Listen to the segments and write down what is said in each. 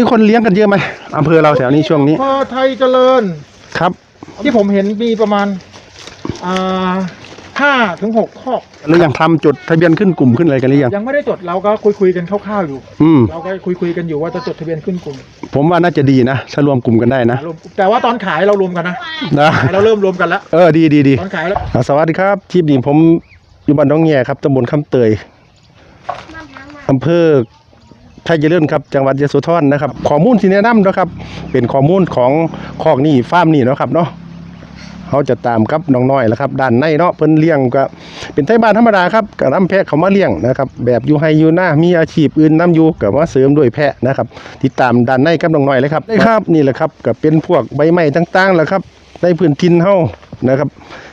นี่คนเลี้ยงกันเยอะไหมอำเภอเราแถวนี้ช่วงนี้ พอไทยเจริญ ครับ ที่ผมเห็นมีประมาณอ่าห้าถึงหกคอกแล้วยังทำจดทะเบียนขึ้นกลุ่มขึ้นอะไรกันหรือยัง ยังไม่ได้จดเราก็คุยคุยๆกันคร่าวๆอยู่ อืม เราก็คุยคุยๆกันอยู่ว่าจะจดทะเบียนขึ้นกลุ่มผมว่าน่าจะดีนะถ้ารวมกลุ่มกันได้นะ รวมแต่ว่าตอนขายเรารวมกันนะนะ ขายเราเริ่มรวมกันแล้วเออ ดีดีดี ตอนขายแล้ว อ่าสวัสดีครับทีมนี้ผมอยู่บ้านน้องแง่ครับตำบลคำเตยอำเภอ ไทยเจริญครับจังหวัดยโสธรนะครับข้อมูลที่แนะนำนะครับ เป็นข้อมูลของคอกนี่ฟาร์มนี่เนาะครับเนาะเขาจะตามครับน้องน้อยแล้วครับด้านในเนาะเพิ่นเลี้ยงก็เป็นไทยบ้านธรรมดาครับกับน้ำแพะเขามาเลี้ยงนะครับ แบบอยู่ไฮอยู่หน้ามีอาชีพอื่นน้ำอยู่กับว่าเสริมด้วยแพะนะครับติดตามด้านในกับน้องน้อยเลยครับได้ครับนี่แหละครับก็เป็นพวกใบไม้ต่างๆแหละครับในพื้นถิ่นเฮานะครับ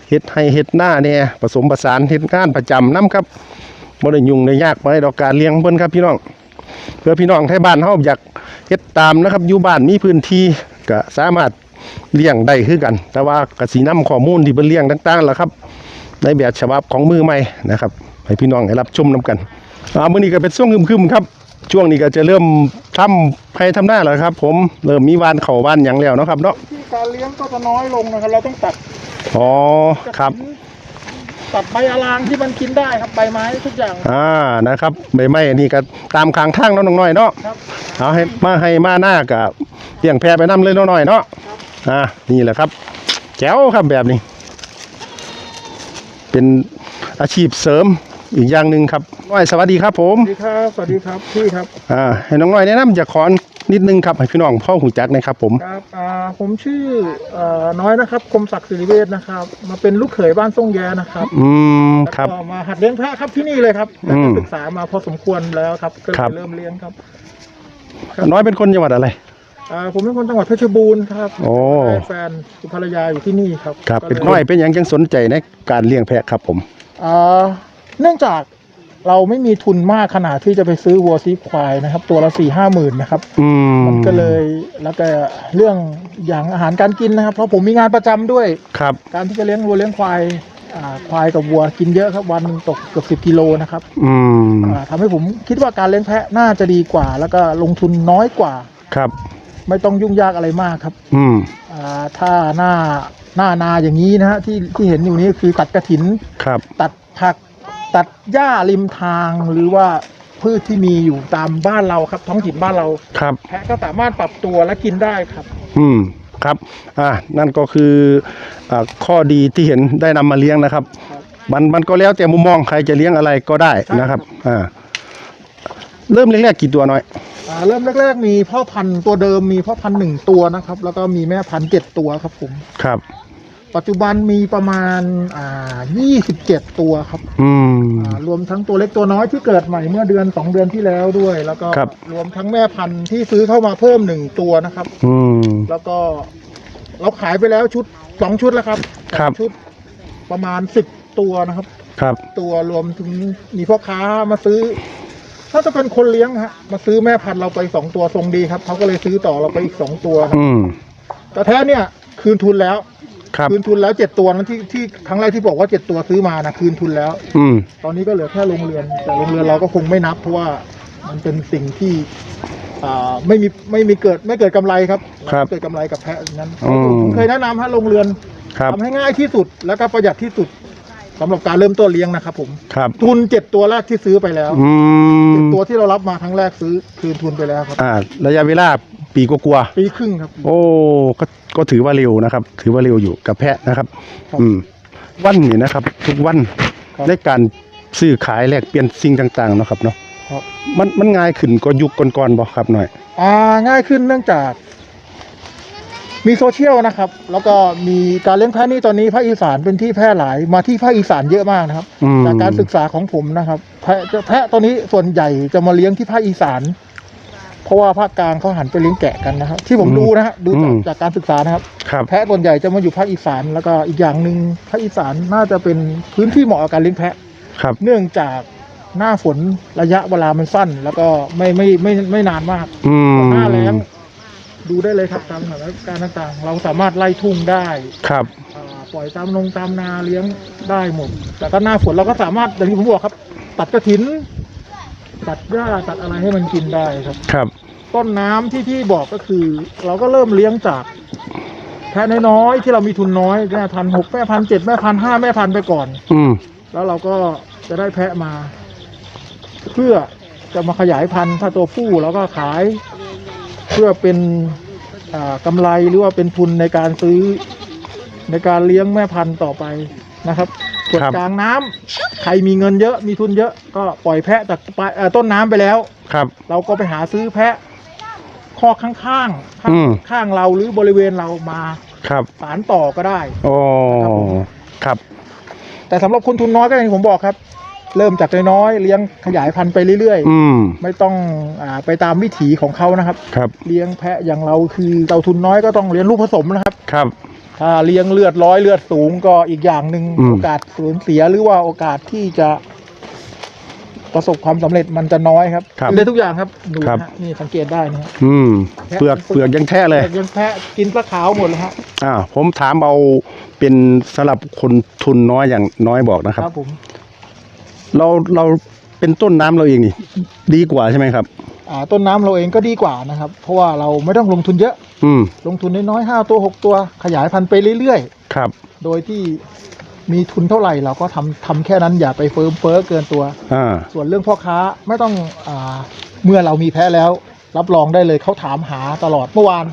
เฮ็ดให้เฮ็ดหน้าเนี่ยผสมผสานเฮ็ดงานประจำน้ำครับบ่ได้ยุ่งได้ยากไปดอกการเลี้ยงเพิ่นครับพี่น้อง เพื่อพี่น้องไทยบ้านเฮาอยากเฮ็ดตามนะครับอยู่บ้านมีพื้นที่ก็สามารถเลี้ยงได้คือกัน แต่ว่าก็สินำข้อมูลที่เพิ่นเลี้ยงต่างๆล่ะครับ ในแบบฉบับของมือใหม่นะครับ ให้พี่น้องได้รับชมนํกันอ่ามื้อนี้ก็เป็นช่วงครึมๆครับ ช่วงนี้ก็จะเริ่มทำให้ทำหน้าแล้วครับ ผมเริ่มมีวานเข้าบ้านหยังแล้วเนาะครับเนาะที่การเลี้ยงก็จะน้อยลงนะครับ เราต้องตัดอ๋อครับ ตัดใบอลางที่มันกินได้ครับใบไม้ทุกอย่างอ่านะครับใบไม้อันนี้ก็ตามข้างทางเนาะน้องน้อยเนาะครับเอาให้มาให้มาหน้ากับเลี้ยงแพะไปน้ำเลยน้องน้อยเนาะอ่านี่แหละครับแจ๋วครับแบบนี้ เป็นอาชีพเสริมอีกอย่างหนึ่งครับน้อยสวัสดีครับผมสวัสดีครับสวัสดีครับพี่ครับอ่าให้น้องน้อยแนะนำจะขอนิ ดนึงครับให้พี่น้องพ่อหูจักหนะครับ ผมครับอ่าผมชื่อเอ่อน้อยนะครับ คมศักดิ์สิริเวชนะครับ มาเป็นลูกเขยบ้านทรงแยนะครับ อืมครับ แล้วก็มาหัดเลี้ยงแพะครับที่นี่เลยครับอืมศึกษามาพอสมควรแล้วครับก็เลครัยบเริ่มเลี้ยงครับน้อยเป็นคนจังหวัดอะไร อ่าผมเป็นคนจังหวัดเพชรบูรณ์ครับโอ้แฟนคุณภรรยาอยู่ที่นี่ครับครับ ก็ลเป็นน้อยเป็นหยังจังสนใจในการเลี้ยงแพะครับผม อ่าเนื่องจาก เราไม่มีทุนมากขนาดที่จะไปซื้อวัวซีควายนะครับ ตัวละสี่ห้าหมื่นนะครับ อืมมันก็เลยแล้วก็เรื่องอย่างอาหารการกินนะครับ เพราะผมมีงานประจำด้วย ครับ การที่จะเลี้ยงวัวเลี้ยงควายอ่าควายกับวัวกินเยอะครับวันหนึ่งตกเกือบสิบกิโลนะครับอืม อ่าทำให้ผมคิดว่าการเลี้ยงแพะน่าจะดีกว่า แล้วก็ลงทุนน้อยกว่า ครับ ไม่ต้องยุ่งยากอะไรมากครับอืม อ่าถ้าหน้าหน้านาอย่างนี้นะฮะที่ที่เห็นอยู่นี้คือตัดกระถิน ครับ ตัดผัก ตัดหญ้าริมทางหรือว่าพืชที่มีอยู่ตามบ้านเราครับ ท้องถิ่นบ้านเราครับ แพะก็สามารถปรับตัวและกินได้ครับ อืมครับอ่านั่นก็คืออ่าข้อดีที่เห็นได้นำมาเลี้ยงนะครับครับ มันมันก็แล้วแต่มุมมองใครจะเลี้ยงอะไรก็ได้นะครับอ่าเริ่มแรกๆกี่ตัวน้อย อ่าเริ่มแรก ๆ มีพ่อพันธุ์ตัวเดิมมีพ่อพันธุ์หนึ่งตัวนะครับ แล้วก็มีแม่พันธุ์เจ็ดตัวครับผม ครับ ปัจจุบันมีประมาณอ่า27 ตัวครับอืม อ่ารวมทั้งตัวเล็กตัวน้อยที่เกิดใหม่เมื่อเดือน 2 เดือนที่แล้วด้วย แล้วก็ครับ รวมทั้งแม่พันธุ์ที่ซื้อเข้ามาเพิ่มหนึ่งตัวนะครับ อืม แล้วก็เราขายไปแล้วชุดสองชุดแล้วครับครับสองชุดประมาณสิบตัวนะครับ ครับ ตัวรวมถึงมีพ่อค้ามาซื้อ ถ้าจะเป็นคนเลี้ยงฮะ มาซื้อแม่พันธุ์เราไปสองตัวทรงดีครับเขาก็เลยซื้อต่อเราไปอีกสองตัวครับอืม แต่แท้เนี่ยคืนทุนแล้ว ครับคืนทุนแล้วเจ็ดตัวนั้นที่ที่ครั้งแรกที่บอกว่าเจ็ดตัวซื้อมานะคืนทุนแล้ว อืม ตอนนี้ก็เหลือแค่โรงเรือน แต่โรงเรือนเราก็คงไม่นับ เพราะว่ามันเป็นสิ่งที่ อ่าไม่มีไม่มีเกิดไม่เกิดกำไรครับครับไม่เกิดกำไรกับแพะอย่างนั้นอืม ผมเคยแนะนำฮะโรงเรือนครับ ทำให้ง่ายที่สุดแล้วก็ประหยัดที่สุดสำหรับการเริ่มต้นเลี้ยงนะครับ ผม ครับทุนเจ็ดตัวแรกที่ซื้อไปแล้วอืมเจ็ดตัวที่เรารับมาครั้งแรกซื้อคืนทุนไปแล้วครับ อ่า ระยะเวลา ปีกว่าปีครึ่งครับ ๆโอ้ก็ก็ถือว่าเร็วนะครับ ถือว่าเร็วอยู่กับแพะนะครับ ครับอืม วันนี้นะครับ ทุกวันครับในการซื้อขายแลกเปลี่ยนสิ่งต่างๆเนาะครับเนาะครับ มันมันง่ายขึ้นก็ยุคก่อนๆบ่ครับหน่อยอ่าง่ายขึ้นเนื่องจาก มีโซเชียลนะครับ แล้วก็มีการเลี้ยงแพะนี่ตอนนี้ภาคอีสานเป็นที่แพร่หลายมาที่ภาคอีสานเยอะมากนะครับ อืมจากการศึกษาของผมนะครับ แพะแพะตอนนี้ส่วนใหญ่จะมาเลี้ยงที่ภาคอีสาน เพราะว่าภาคกลางเขาหันไปเลี้ยงแกะกันนะครับ ที่ผมดูนะฮะดูจากจากการศึกษานะครับ ครับ แพะส่วนใหญ่จะมาอยู่ภาคอีสานแล้วก็อีกอย่างหนึ่งภาคอีสานน่าจะเป็นพื้นที่เหมาะกับการเลี้ยงแพะ ครับ เนื่องจากหน้าฝนระยะเวลามันสั้น แล้วก็ไม่ไม่ไม่ไม่ไม่นานมากอืมหน้าแล้งดูได้เลยครับตามสถานการณ์ต่างๆ เราสามารถไล่ทุ่งได้ครับ อ่าปล่อยตามลงตามนาเลี้ยงได้หมดแต่ก็หน้าฝนเราก็สามารถอย่างที่ผมบอกครับ ตัดกระถิน ตัดหญ้าตัดอะไรให้มันกินได้ครับ ครับ ต้นน้ำที่พี่บอกก็คือ เราก็เริ่มเลี้ยงจากแพะน้อยๆที่เรามีทุนน้อยแม่พันหกแม่พันเจ็ดแม่พันห้าแม่พันไปก่อน อืมแล้วเราก็จะได้แพะมา เพื่อจะมาขยายพันธุ์ถ้าตัวผู้เราก็ขาย เพื่อเป็นอ่ากำไรหรือว่าเป็นทุนในการซื้อในการเลี้ยงแม่พันธุ์ต่อไปนะครับส่วนครับกลางน้ำใครมีเงินเยอะมีทุนเยอะก็ปล่อยแพะจากปลายเอ่อต้นน้ำไปแล้วครับ เราก็ไปหาซื้อแพะ คอกข้างๆข้างอืม ข้างเราหรือบริเวณเรามาครับสารต่อก็ได้ โอ้ครับผมครับ แต่สำหรับคนทุนน้อยก็อย่างที่ผมบอกครับ เริ่มจากน้อยๆเลี้ยงขยายพันธุ์ไปเรื่อยอืมๆ ไม่ต้องอาไปตามวิถีของเขานะครับ ครับเลี้ยงแพะอย่างเราคือเราทุนน้อยก็ต้องเลี้ยงลูกผสมนะครับครับ ถ้าเลี้ยงเลือดร้อยเลือดสูงก็อีกอย่างหนึ่งอืม โอกาสสูญเสียหรือว่าโอกาสที่จะ ประสบความสำเร็จมันจะน้อยครับครับเลยทุกอย่างครับดูครับ นะฮะนี่สังเกตได้นะฮะ อืมเปลือกเปลือกยังแท้เลย แต่ยังแพะกินปลาขาวหมดเลยฮะอ่าผมถามเอาเป็นสำหรับคนทุนน้อยอย่างน้อยบอกนะครับครับ ผมเราเราเป็นต้นน้ำเราเองนี่ ดีกว่าใช่ไหมครับ อ่าต้นน้ำเราเองก็ดีกว่านะครับ เพราะว่าเราไม่ต้องลงทุนเยอะ อืมลงทุนน้อยๆห้าตัวหกตัวขยายพันธุ์ไปเรื่อยครับ ๆ โดยที่ มีทุนเท่าไหร่เราก็ทำทำแค่นั้นอย่าไปเฟิร์มเฟ้อเกินตัว อ่า ส่วนเรื่องพ่อค้าไม่ต้องอาเมื่อเรามีแพ้แล้ว รับรองได้เลยเขาถามหาตลอดเมื่อวาน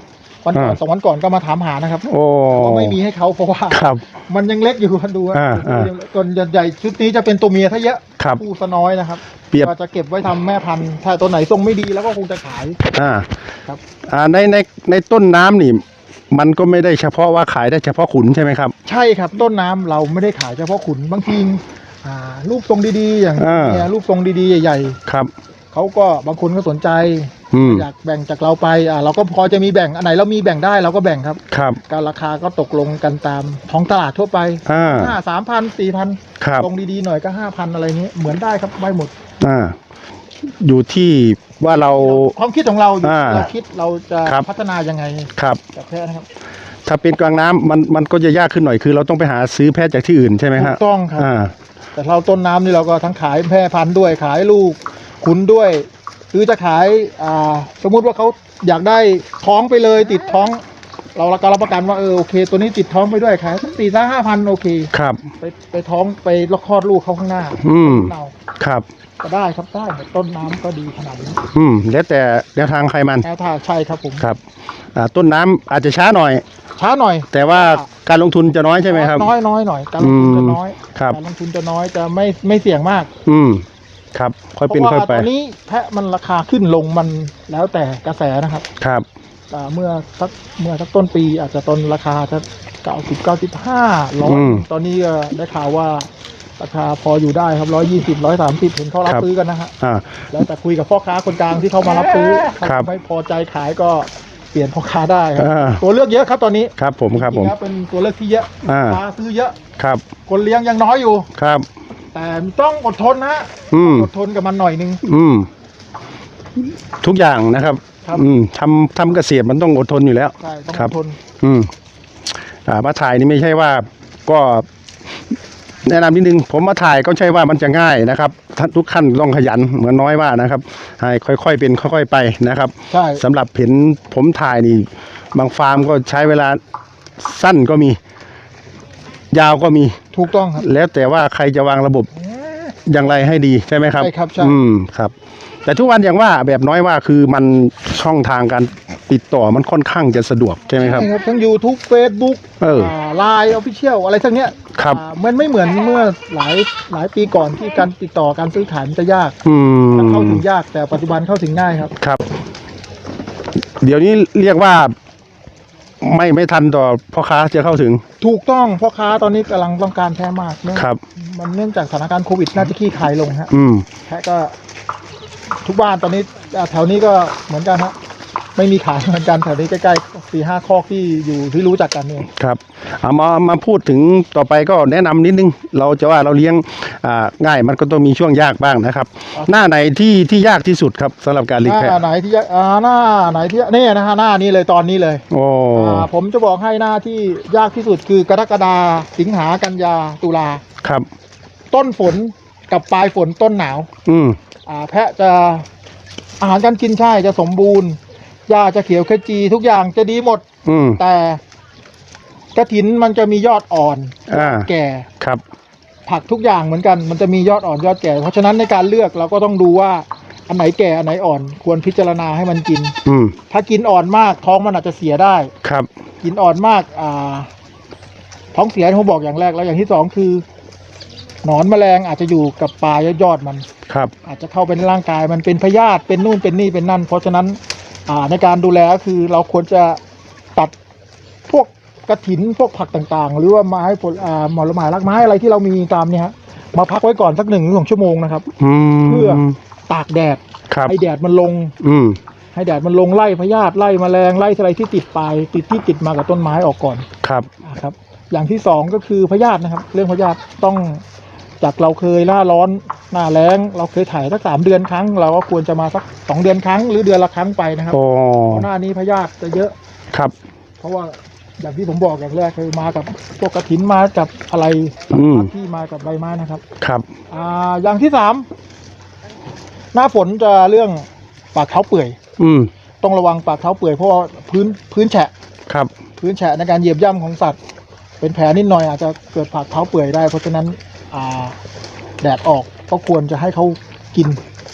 วันก่อนอ่า สองวันก่อนก็มาถามหานะครับโอ้ว่าไม่มีให้เขาเพราะว่า ครับ มันยังเล็กอยู่คันดูอ่าอ่าส่วนใหญ่ๆชุดนี้จะเป็นตัวเมียถ้าเยอะครับ ผู้ซะน้อยนะครับเปรียบ ก็จะเก็บไว้ทำแม่พันธุ์ถ้าตัวไหนทรงไม่ดีแล้วก็คงจะขาย อ่าครับ อ่าในในในต้นน้ำนี่ มันก็ไม่ได้เฉพาะว่าขายได้เฉพาะขุนใช่ไหมครับ ใช่ครับต้นน้ำเราไม่ได้ขายเฉพาะขุนบางทีอ่ารูปทรงดีๆ อย่างอ่าเนี่ยรูปทรงดีๆใหญ่ครับ ๆเขาก็บางคนก็สนใจ อืมอยากแบ่งจากเราไปอ่าเราก็พอจะมีแบ่งอันไหนเรามีแบ่งได้เราก็แบ่งครับ ครับการราคาก็ตกลงกันตามท้องตลาดทั่วไปอ่าห้าสามพันสี่พันครับตรงดีๆหน่อยก็ห้าพันอะไรเงี้ยเหมือนได้ครับไม่หมด อ่าอยู่ที่ ว่าเรา ความคิดของเราอยู่อ่าเราคิดเราจะครับ พัฒนายังไงครับ กับแพะนะครับ ถ้าเป็นกลางน้ำมันมันก็จะยากขึ้นหน่อยคือ เราต้องไปหาซื้อแพทย์จากที่อื่นใช่ไหมถูฮะกต้องครับ อ่า แต่เราต้นน้ำนี่เราก็ทั้งขายแพร่พันธุ์ด้วยขายลูกขุนด้วย หรือจะขายอ่าสมมุติว่าเขาอยากได้ท้องไปเลย ติดท้อง เราเราก็รับประกันว่าเออโอเค ตัวนี้ติดท้องไปด้วยขายสักสี่ห้าห้าพันโอเค ครับ ไปไปท้องไปลอกคลอดลูกเขาข้างหน้าอืม เราครับ ก็ได้ครับได้ต้นน้ำก็ดีขนาดนี้อืมแล้วแต่แนวทางใครมันแนวทางใช่ครับผมครับอ่าต้นน้ำอาจจะช้าหน่อย ช้าหน่อยแต่ว่าการลงทุนจะน้อยใช่ไหมครับ น้อยน้อยหน่อยการลงทุนจะน้อยครับ การลงทุนจะน้อยจะไม่ไม่เสี่ยงมากอืม ครับ ค่อยเพเป็นราะค่อยว่าไป ตอนนี้แพะมันราคาขึ้นลงมันแล้วแต่กระแสนะครับครับ อ่าเมื่อสักเมื่อสักต้นปีอาจจะต้นราคาจะเก้าสิบเก้าสิบห้าร้อยอืม ตอนนี้ก็ได้ข่าวว่า ราคาพออยู่ได้ครับร้อยยี่สิบร้อยสามสิบเห็นเขารับครับ ซื้อกันนะฮะอ่า แล้วแต่คุยกับพ่อค้าคนกลางที่เขามารับซื้อครับถ้าไม่พอใจขายก็เปลี่ยนพ่อค้าได้ครับอ่า ตัวเลือกเยอะครับตอนนี้ครับผมครับผม จงๆแล้วเป็นตัวเลือกที่เยอะอ่า ลูกค้าซื้อเยอะ ครับคนเลี้ยงยังน้อยอยู่ ครับ แต่ต้องอดทนนะฮะอืม อดทนกับมันหน่อยนึง อืม ทุกอย่างนะครับ ครับ อืมทำทำเกษตรมันต้องอดทนอยู่แล้ว ใช่ต้องครัอบ ดทน อืมอ่ามาถ่ายนี่ไม่ใช่ว่าก็ แนะนำนิดนึงผมมาถ่ายก็ใช่ว่ามันจะง่ายนะครับท่านทุกขั้นต้องขยันเหมือนน้อยว่านะครับให้ค่อยๆเป็นค่อยๆไปนะครับใช่สำหรับเห็นผมถ่ายนี่บางฟาร์มก็ใช้เวลาสั้นก็มี ยาวก็มีถูกต้องครับ แล้วแต่ว่าใครจะวางระบบอย่างไรให้ดีใช่ไหมครับใช่ครับใช่อืมครับ แต่ทุกวันอย่างว่าแบบน้อยว่าคือมันช่องทางการติดต่อมันค่อนข้างจะสะดวกใช่ไหมครับ ใช่ครับทั้ง YouTube Facebook เออ ไลน์ออฟฟิเชียลอะไรทั้งเนี้ยครับ อ่ามันไม่เหมือนเมื่อหลายหลายปีก่อนที่การติดต่อการซื้อขายมันจะยากอืมมันเข้าถึงยากแต่ปัจจุบันเข้าถึงง่ายครับ ครับ เดี๋ยวนี้เรียกว่าไม่ไม่ทันต่อพ่อค้าจะเข้าถึงถูกต้องพ่อค้าตอนนี้กำลังต้องการแพ้มากเนื่องครับ มันเนื่องจากสถานการณ์โควิดน่าจะคลี่คลายลงฮะอืม แพ้ก็ ทุกบ้านตอนนี้อ่าแถวนี้ก็เหมือนกันฮะไม่มีขายเหมือนกันแถวนี้ใกล้ๆสี่ห้าคอกที่อยู่ที่รู้จักกันเนี่ยครับเอามามาพูดถึงต่อไปก็แนะนำนิดนึง เราจะว่าเราเลี้ยงอ่าง่ายมันก็ต้องมีช่วงยากบ้างนะครับ หน้าไหนที่ที่ยากที่สุดครับสำหรับการหเลี้ยงแพะน้าไหนที่ยากอ่าหน้าไหนที่นี่นะฮะหน้านี้เลยตอนนี้เลยโอ้อ่าผมจะบอกให้หน้าที่ยากที่สุดคือกรกฎาสิงหากันยาตุลาครับ ต้นฝน กับปลายฝนต้นหนาว อืม อ่าแพะจะอาหารการกินใช่จะสมบูรณ์หญ้าจะเขียวขจี ทุกอย่างจะดีหมด อืม แต่กระถินมันจะมียอดอ่อนอ่า แก่ ครับ ผักทุกอย่างเหมือนกันมันจะมียอดอ่อนยอดแก่ เพราะฉะนั้นในการเลือกเราก็ต้องดูว่าอันไหนแก่อันไหนอ่อน ควรพิจารณาให้มันกิน อืม ถ้ากินอ่อนมากท้องมันอาจจะเสียได้ ครับ กินอ่อนมากอ่าท้องเสียที่ผมบอกอย่างแรกแล้วอย่างที่สองคือ หนอนแมลงอาจจะอยู่กับปลายยอดมัน ครับ อาจจะเข้าไปในร่างกายมันเป็นพยาธิเป็นนู่นเป็นนี่เป็นนั่น เพราะฉะนั้นอ่าในการดูแลก็คือเราควรจะตัดพวกกระถินพวกผักต่างๆ หรือว่าไม้ผลอ่าหมอละไม้รักไม้อะไรที่เรามีตามเนี่ยฮะมาพักไว้ก่อนสักหนึ่งหรือสองชั่วโมงนะครับอืมเพื่อตากแดดครับ ให้แดดมันลง อืม ให้แดดมันลงไล่พยาธิไล่แมลงไล่อะไรที่ติดปลายติดที่ติดมากับต้นไม้ออกก่อนครับ นะครับ อย่างที่สองก็คือพยาธินะครับ เรื่องพยาธิต้อง จากเราเคยหน้าร้อนหน้าแล้ง เราเคยถ่ายสักสามเดือนครั้ง เราก็ควรจะมาสักสองเดือนครั้ง หรือเดือนละครั้งไปนะครับโอ้เพราะหน้านี้พยาธิจะเยอะ ครับ เพราะว่าอย่างที่ผมบอกอย่างแรกคือมากับพวกกระถินมากับอะไรอืม ที่มากับใบไม้นะครับ ครับ อ่าอย่างที่สามหน้าฝนจะเรื่องปากเท้าเปื่อย อืม ต้องระวังปากเท้าเปื่อยเพราะว่าพื้นพื้นแฉะ ครับ พื้นแฉะในการเหยียบย่ำของสัตว์ เป็นแผลนิดหน่อยอาจจะเกิดปากเท้าเปื่อยได้ เพราะฉะนั้น อ่า แดดออกก็ควรจะให้เขากิน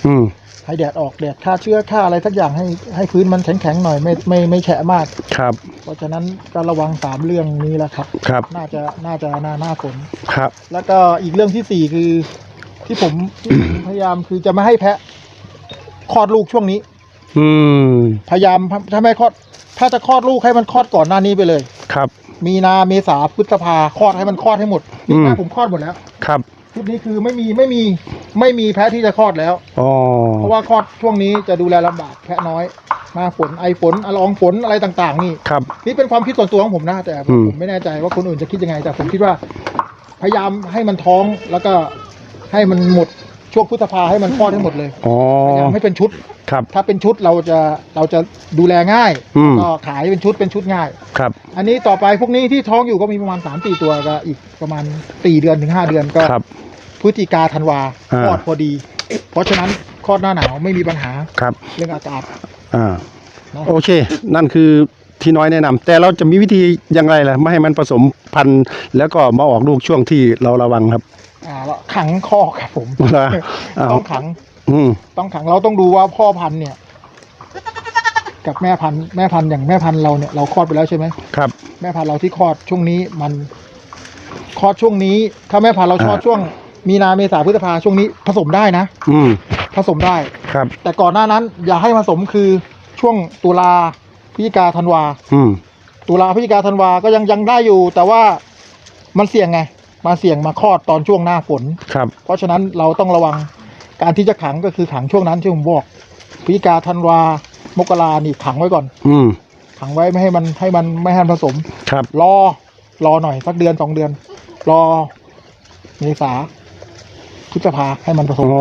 อืม ให้แดดออกแดดฆ่าเชื้อฆ่าอะไรสักอย่างให้ให้พื้นมันแข็งๆหน่อยไม่ไม่ไม่แฉะมาก ครับ เพราะฉะนั้นก็ระวังสามเรื่องนี้แหละครับ ครับ น่าจะน่าจะหน้าหน้าฝน ครับ แล้วก็อีกเรื่องที่สี่คือ ที่ผมที่ผมพยายามคือจะไม่ให้แพะคลอดลูกช่วงนี้ อืม พยายามถ้าไม่คลอด ถ้าจะคลอดลูกให้มันคลอดก่อนหน้านี้ไปเลย ครับ มีนาเมษาพฤษภาคลอดให้มันคลอดให้หมดอืนี่มแม่ผมคลอดหมดแล้วครับ ชุดนี้คือไม่มีไม่มีไม่มีแพะที่จะคลอดแล้ว อ๋อ เพราะว่าคลอดช่วงนี้จะดูแลลำบากแพะน้อยหน้าฝนไอฝนอลองฝนอะไรต่างๆ นี่ ครับ นี่เป็นความคิดส่วนตัวของผมนะแต่อืมผมไม่แน่ใจว่าคนอื่นจะคิดยังไง แต่ผมคิดว่า พยายามให้มันท้องแล้วก็ให้มันหมด ช่วงพฤษภาให้มันคลอดให้หมดเลยอ๋อพยายามให้เป็นชุด ครับ ถ้าเป็นชุดเราจะเราจะดูแลง่ายอืม ก็ขายเป็นชุดเป็นชุดง่าย ครับ อันนี้ต่อไปพวกนี้ที่ท้องอยู่ก็มีประมาณสามสี่ตัวก็อีกประมาณสี่เดือนถึงห้าเดือนก็ครับ พฤศจิกาธันวาอ่า คลอดพอดี เพราะฉะนั้นคลอดหน้าหนาวไม่มีปัญหาครับเรื่องอากาศ อ่าเนอะโอเค นั่นคือที่น้อยแนะนำแต่เราจะมีวิธีอย่างไรล่ะไม่ให้มันผสมพันธุ์แล้วก็มาออกลูกช่วงที่เราระวังครับ อ่าแล้วขังคอกครับผมเวลาอ้าวต้องขัง อืม ต้องขังเราต้องดูว่าพ่อพันธุ์เนี่ย กับแม่พันธุ์แม่พันธุ์อย่างแม่พันธุ์เราเนี่ยเราคลอดไปแล้วใช่ไหมครับ แม่พันธุ์เราที่คลอดช่วงนี้มันคลอดช่วงนี้ ถ้าแม่พันธุ์เราคลอดอ่า ช่วง มีนาเมษาพฤษภาช่วงนี้ผสมได้นะอืม ผสมได้ ครับ แต่ก่อนหน้านั้น อย่าให้ผสมคือช่วงตุลาพฤศจิกาธันวา อืม ตุลาพฤศจิกาธันวาก็ยังยังได้อยู่ แต่ว่ามันเสี่ยงไง มาเสี่ยงมาคลอดตอนช่วงหน้าฝน ครับ เพราะฉะนั้นเราต้องระวังการที่จะขังก็คือขังช่วงนั้นที่ผมบอกพฤศจิกาธันวามกรานี่ขังไว้ก่อน อืม ขังไว้ไม่ให้มันให้มันไม่ให้มันผสม ครับ รอรอหน่อยสักเดือนสองเดือน รอเมษาพฤษภาให้มันผสอ๋มอ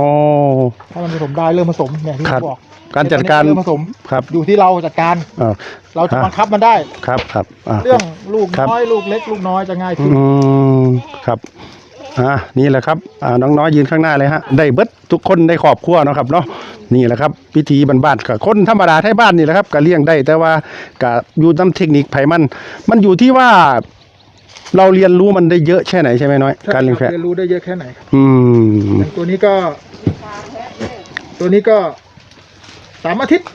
ให้มันผสมได้เริ่มผสมเนี่ยที่ผครัมบ บอกการจัดการ เริ่มผสมครับอยู่ที่เราจัดการ อ่าเราจะฮะบังคับมันได้ ครับ ครับอ่า เรื่องลูกครับ น้อยลูกเล็ก ลูกน้อยจะง่ายอืขึ้นม ครับอ่านี่แหละครับอ่าน้องน้อยยืนข้างหน้าเลยฮะได้เบิดทุกคนได้ครอบครัวเนาะครับเนาะนี่แหละครับพิธีบ้านๆกับคนธรรมดาไทยบ้านนี่แหละครับก็เลี้ยงได้แต่ว่าก็อยู่น้ำเทคนิคไผมัน มันอยู่ที่ว่า เราเรียนรู้มันได้เยอะแค่ไหนใช่ไหมน้อย การเลี้ยงแพะเรียนรู้ได้เยอะแค่ไหนครับอืมอย่างตัวนี้ก็ ตัวนี้ก็สามอาทิตย์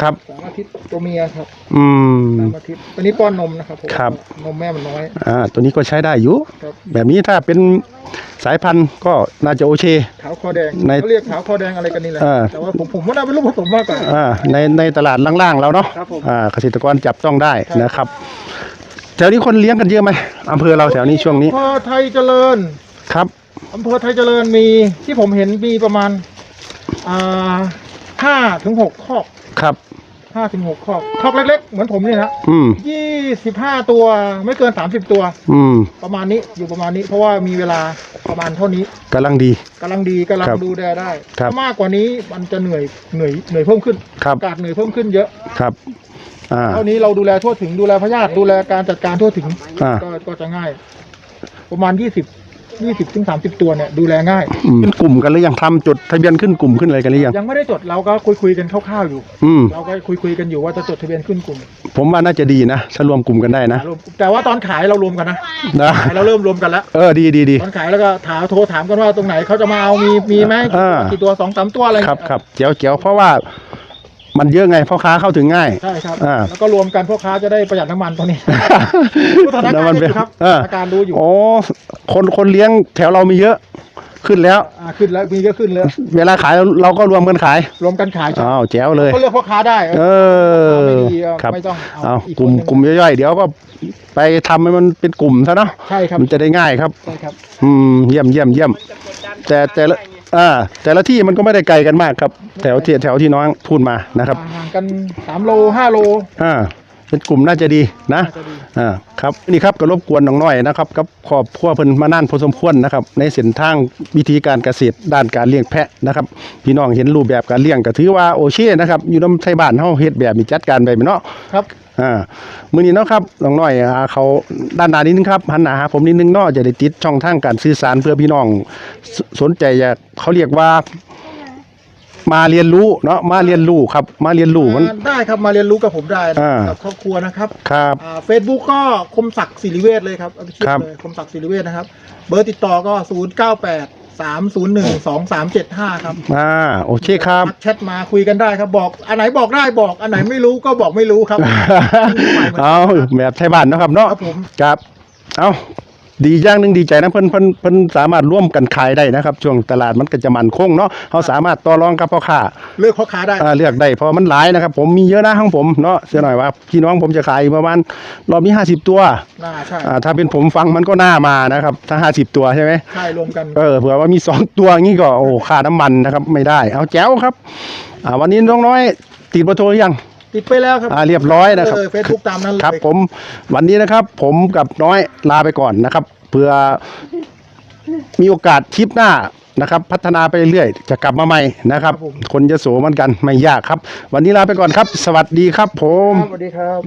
ครับสามอาทิตย์ตัวเมียครับอืม สามอาทิตย์ตัวนี้ป้อนนมนะครับผมครับ นมแม่มันน้อย อ่า ตัวนี้ก็ใช้ได้อยู่ ครับ แบบนี้ถ้าเป็นสายพันธุ์ก็น่าจะโอเค ขาวคอแดงในเขาเรียกขาวคอแดงอะไรกันนี่แหละ อ่า แต่ว่าผมผมว่าน่าเป็นลูกผสมมากกว่า อ่า ในในตลาดล่างๆแล้วเนาะ ครับผม อ่า เกษตรกรจับต้องได้ครับนะครับ แถวนี้คนเลี้ยงกันเยอะไหมอำเภอเราแถวนี้ช่วงนี้ อำเภอไทยเจริญครับ อำเภอไทยเจริญมีที่ผมเห็นมีประมาณอ่าห้าถึงหกคอก ครับ ห้าถึงหกคอกคอกเล็กๆ เหมือนผมนี่นะอืม ยี่สิบห้าตัวไม่เกินสามสิบตัว อืมประมาณนี้อยู่ประมาณนี้ เพราะว่ามีเวลาประมาณเท่านี้กำลังดี กำลังดีกำลังครับดูแลได้ครับ ถ้ามากกว่านี้มันจะเหนื่อยเหนื่อยเหนื่อยเพิ่มขึ้นครับ อากาศเหนื่อยเพิ่มขึ้นเยอะครับ อ่า เท่านี้เราดูแลทั่วถึงดูแลพยาธิดูแลการจัดการทั่วถึงอ่า ก็ก็จะง่าย ประมาณยี่สิบ ยี่สิบถึงสามสิบตัวเนี่ยดูแลง่าย อืมขึ้นกลุ่มกันหรือยังทำจดทะเบียนขึ้นกลุ่มขึ้นอะไรกันหรือยังยังไม่ได้จดเราก็คุยคุยๆกันคร่าวๆอยู่ อืม เราก็คุยคุยๆกันอยู่ว่าจะจดทะเบียนขึ้นกลุ่มผมว่าน่าจะดีนะถ้ารวมกลุ่มกันได้นะรวมแต่ว่าตอนขายเรารวมกันนะนะขายเราเริ่มรวมกันแล้ว เออดีดีดี ตอนขายแล้วก็ถามโทรถามกันว่าตรงไหนเขาจะมาเอามีมีไหมอ่า กี่ตัวสองสามตัวอะไรครับครับเจียวเจียวเพราะว่า มันเยอะไงพ่อค้าเข้าถึงง่าย ใช่ครับ อ่า แล้วก็รวมกันพ่อค้าจะได้ประหยัดน้ำมันตรงนี้สถานการณ์อยู่ครับอ่าสถานการณ์รู้อยู่โอ้คนคนเลี้ยงแถวเรามีเยอะ ขึ้นแล้ว อ่าขึ้นแล้วมีก็ขึ้นแล้วเวลาขายเราเราก็รวมกันขายรวมกันขายอ้าวแจ๋วเลย ก็เลือกพ่อค้าได้เออไม่ดีก็ครับไม่ต้องเอาอีกลุ่มคนหนึ่งกลุ่มย่อยๆเดี๋ยวก็ไปทำให้มันเป็นกลุ่มซะเนาะใช่ครับมันจะได้ง่ายครับ ใช่ครับ อืมเยี่ยมเยี่ยมเยี่ยม แต่แต่ละ อ่าแต่ละที่มันก็ไม่ได้ไกลกันมากครับ แถวที่แถวที่น้องพูดมานะครับ ห่างกันสามโลห้าโล อ่าเป็นกลุ่มน่าจะดีนะน่าจะดี อ่าครับนี่ครับก็รบกวนน้องน้อยนะครับกับครอบครัวเพิ่นมานานพอสมควรนะครับ ในเส้นทางวิธีการเกษตรด้านการเลี้ยงแพะนะครับพี่น้องเห็นรูปแบบการเลี้ยงก็ถือว่าโอเคนะครับอยู่น้ำไทยบ้านเฮาเฮ็ดแบบนี้จัดการไปเนาะ ครับ อ่ามื้อนี้เนาะครับน้องน้อยอ่าเขาด้านหน้านิดนึงครับหันหน้าหาผมนิดนึงเนาะจะได้ติดช่องทางการสื่อสารเพื่อพี่น้องสสนใจอยากเขาเรียกว่า มาเรียนรู้เนาะมาเรียนรู้ครับ มาเรียนรู้มัน อ่าได้ครับมาเรียนรู้กับผมได้นะอ่า กับครอบครัวนะครับครับ เฟซบุ๊กก็คมศักดิ์ศิริเวชเลยครับเอาไปเช็คครับ เลยคมศักดิ์ศิริเวชนะครับ เบอร์ติดต่อก็ 0 9 8 3 0 1 2 3 7 5ครับอ่าโอเคครับ ทักแชทมาคุยกันได้ครับบอกอันไหนบอกได้บอกอันไหนไม่รู้ก็บอกไม่รู้ครับ เอาแบบไทยบ้านเนาะครับเนาะครับผม ครับ เอา ดีอย่างหนึ่งดีใจนะเพิ่นเพิ่นเพิ่นสามารถร่วมกันขายได้นะครับ ช่วงตลาดมันก็จะมันคงเนาะเขาสามารถต่อรองกับพ่อค้าเลือกพ่อค้าได้อ่าเลือกได้เพราะมันหลายนะครับ ผมมีเยอะนะของผมเนาะเสียหน่อยว่าพี่น้องผมจะขายประมาณรอบนี้ห้าสิบตัวน่าใช่อ่าถ้าเป็นผมฟังมันก็น่ามานะครับ ถ้าห้าสิบตัวใช่ไหมใช่รวมกันเออเผื่อว่ามีสองตัวงี้ก็โอ้ค่าน้ำมันนะครับไม่ได้ เอาแจ๋วครับอ่าวันนี้น้องน้อยติดเบอร์โทรหรือยังติดไปแล้วครับอ่าเรียบร้อยนะครับเฟซบุ๊กตามนั้นเลยครับผมวันนี้นะครับผมกับน้อยลาไปก่อนนะครับ เพื่อมีโอกาสทริปหน้านะครับ พัฒนาไปเรื่อยจะกลับมาใหม่นะครับ คนจะโสเหมือนกันไม่ยากครับ วันนี้ลาไปก่อนครับ สวัสดีครับผม สวัสดีครับ